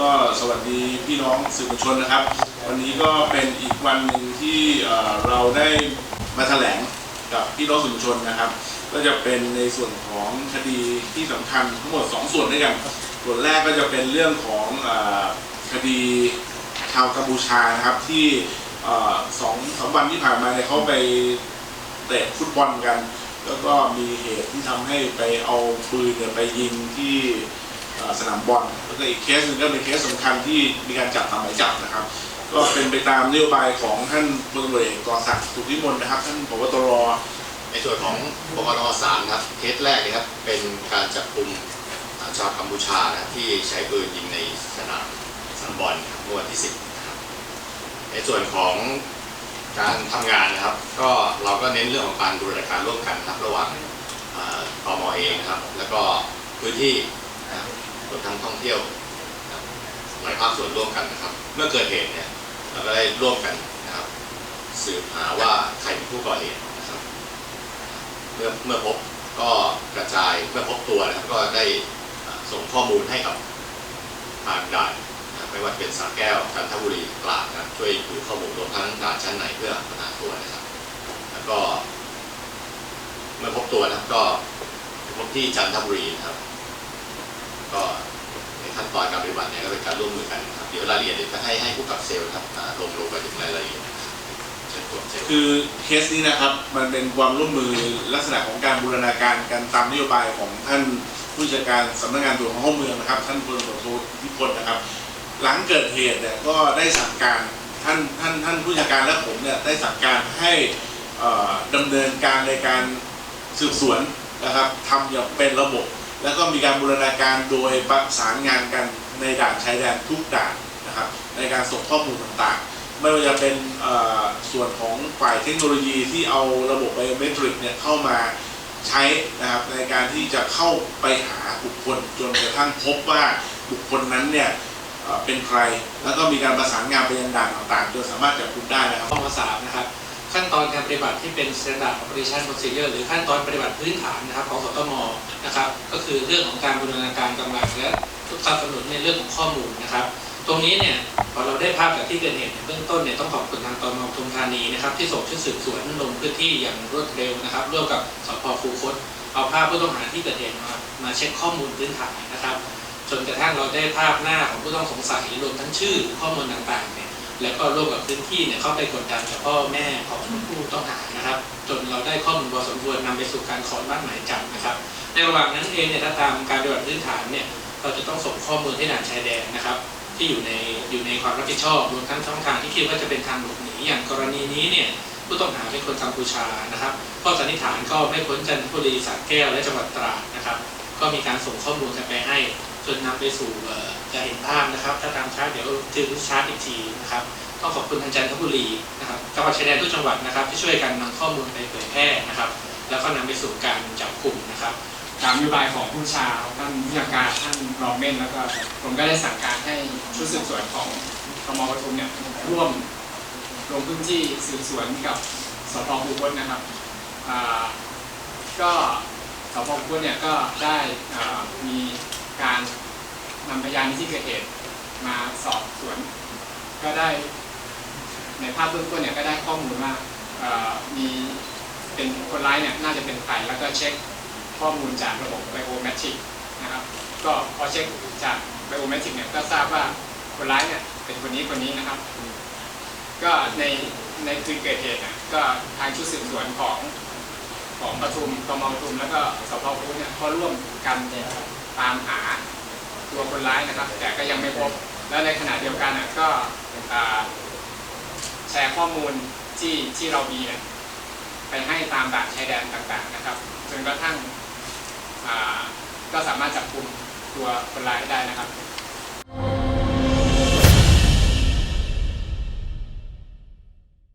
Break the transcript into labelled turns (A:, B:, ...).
A: ก็สวัสดีพี่น้องสื่อมวลชนนะครับ วันนี้ก็เป็นอีกวันหนึ่งที่เราได้มาแถลงกับพี่น้องสื่อมวลชนนะครับ ก็จะเป็นในส่วนของคดีที่สำคัญทั้งหมด 2 ส่วนด้วยกันส่วนแรกก็จะเป็นเรื่องของคดีชาวกัมพูชานะครับที่เอ่อสองสามวันที่ผ่านมาเนี่ยเขาไปเตะฟุตบอลกัน แล้วก็มีเหตุที่ทำให้ไปเอาปืนเนี่ยไปยิงที่ สนามบอลแล้วก็อีกเคสหนึ่งก็เป็นเคสสำคัญที่มีการจับตามหมายจับนะครับ ก็เป็นไปตามนโยบายของท่านพลตำรวจเอกกอศักดิ์สุขวิมลนะครับ ท่านผบตร
B: ในส่วนของปปนสามครับเคสแรกเลยครับเป็นการจับกลุ่มชาวกัมพูชานะที่ใช้ปืนยิงในสนามสนามบอลเมื่อวันที่ 10นะครับในส่วนของการทำงานนะครับ ก็เราก็เน้นเรื่องของการบูรณาการร่วมกันครับระหว่างอ่อตมเองนะครับ แล้วก็พื้นที่ วมทั้งท่องเที่ยวนะครับหลายภาคส่วนร่วมกันนะครับ เมื่อเกิดเหตุเนี่ยเราก็ได้ร่วมกันนะครับ สืบหาว่าใครเป็นผู้ก่อเหตุนะครับ เมื่อเมื่อพบก็กระจายเมื่อพบตัวนะครับก็ได้ส่งข้อมูลให้กับทางด่านนะไม่ว่าเป็นสระแก้วจันทบุรีตราดนะครับช่วยดูข้อมูลรวมทั้งด่านชั้นในเพื่อหาตัวนะครับ แล้วก็เมื่อพบตัวนะครับก็พบที่จันทบุรีนะครับ ตอนการปฏิบัติเนี่ยก็เป็นการร่วมมือกันครับเดี๋ยวรายละเอียดเดี๋ยวจะให้ให้ผู้กับเซลล์ครับอ่าลงลงไปถึงรายละเอียดเชิญตัวเซลล์
A: คือเคสนี้นะครับมันเป็นความร่วมมือลักษณะของการบูรณาการกันตามนโยบายของท่านผู้จัดการสำนักงานตรวจคนเข้าเมืองนะครับ ท่านพลตำรวจโทอิทธิพลนะครับ หลังเกิดเหตุเนี่ยก็ได้สั่งการท่านท่านท่านผู้จัดการและผมเนี่ยได้สั่งการให้เอ่อดำเนินการในการสืบสวนนะครับทำอย่างเป็นระบบ แล้วก็มีการบูรณาการโดยประสานงานกันในด่านชายแดนทุกด่านนะครับในการส่งข้อมูลต่างๆ ไม่ว่าจะเป็นส่วนของฝ่ายเทคโนโลยีที่เอาระบบไบโอเมตริกเนี่ยเข้ามาใช้นะครับในการที่จะเข้าไปหาบุคคลจนกระทั่งพบว่าบุคคลนั้นเนี่ยเป็นใคร แล้วก็มีการประสานงานไปยังด่านต่างๆจนสามารถจับกุมได้นะครับ
C: ข้อสามนะครับ ขั้นตอนการปฏิบัติที่เป็น standard operation procedure หรือขั้นตอนปฏิบัติพื้นฐานนะครับของสตมนะครับ ก็คือเรื่องของการบูรณาการกำลังและทุกสนับสนุนในเรื่องของข้อมูลนะครับ ตรงนี้เนี่ยพอเราได้ภาพจากที่เกิดเหตุเนี่ยเบื้องต้นเนี่ยต้องขอบคุณทางตมปทุมธานีนะครับที่ส่งชุดสืบสวนลงพื้นที่อย่างรวดเร็วนะครับร่วมกับสพคูคตเอาภาพผู้ต้องหาที่เกิดเหตุมามาเช็คข้อมูลพื้นฐานนะครับ จนกระทั่งเราได้ภาพหน้าของผู้ต้องสงสัยรวมทั้งชื่อข้อมูลต่างๆเนี่ย แล้วก็ร่วมกับพื้นที่เนี่ยเข้าไปกดดันกับพ่อแม่ของผู้ต้องหานะครับ จนเราได้ข้อมูลพอสมควรนำไปสู่การขออนุมัติหมายจับนะครับ ในระหว่างนั้นเองเนี่ยถ้าตามการปฏิบัติพื้นฐานเนี่ยเราจะต้องส่งข้อมูลให้ด่านชายแดนนะครับ ที่อยู่ในอยู่ในความรับผิดชอบรวมทั้งช่องทางที่คิดว่าจะเป็นทางหลบหนีอย่างกรณีนี้เนี่ยผู้ต้องหาเป็นคนกัมพูชานะครับข้อสันนิษฐานก็ไม่พ้นจันทบุรีสระแก้วและจังหวัดตราดนะครับ ก็มีการส่งข้อมูลกันไปให้ จนนำไปสู่จะเห็นภาพนะครับ ถ้าตามชาร์ตเดี๋ยวถือชาร์ตอีกทีนะครับต้องขอบคุณทางจันทบุรีนะครับจังหวัดชายแดนทุกจังหวัดนะครับ ที่ช่วยกันนำข้อมูลไปเผยแพร่นะครับ แล้วก็นำไปสู่การจับกลุ่มนะครับ
D: ตามนโยบายของผู้ชาท่านผู้จัดการท่านรองเม่นแล้วก็ผมก็ได้สั่งการให้ชุดสืบสวนของตมปทุมเนี่ยร่วมลงพื้นที่สืบสวนกับสพภูพจน์นะครับก็สพภูพจน์เนี่ยก็ได้มี การนำพยานในที่เกิดเหตุมาสอบสวน ก็ได้ในภาพเบื้องต้นเนี่ยก็ได้ข้อมูลว่ามีเป็นคนร้ายเนี่ยน่าจะเป็นใครแล้วก็เช็คข้อมูลจากระบบไบโอแมทริกนะครับก็พอเช็คจากไบโอแมทริกเนี่ยก็ทราบว่าคนร้ายเนี่ยเป็นคนนี้คนนี้นะครับ ก็ในในคืนเกิดเหตุเนี่ยก็ทางชุดสืบสวนของของปทุมกมปทุมแล้วก็สพพุเนี่ยก็ร่วมกัน ตามหาตัวคนร้ายนะครับ แต่ก็ยังไม่พบ แล้วในขณะเดียวกันก็แชร์ข้อมูลที่ที่เรามีไปให้ตามด่านชายแดนต่างๆนะครับจนกระทั่งก็สามารถจับกลุ่มตัวคนร้ายได้นะครับ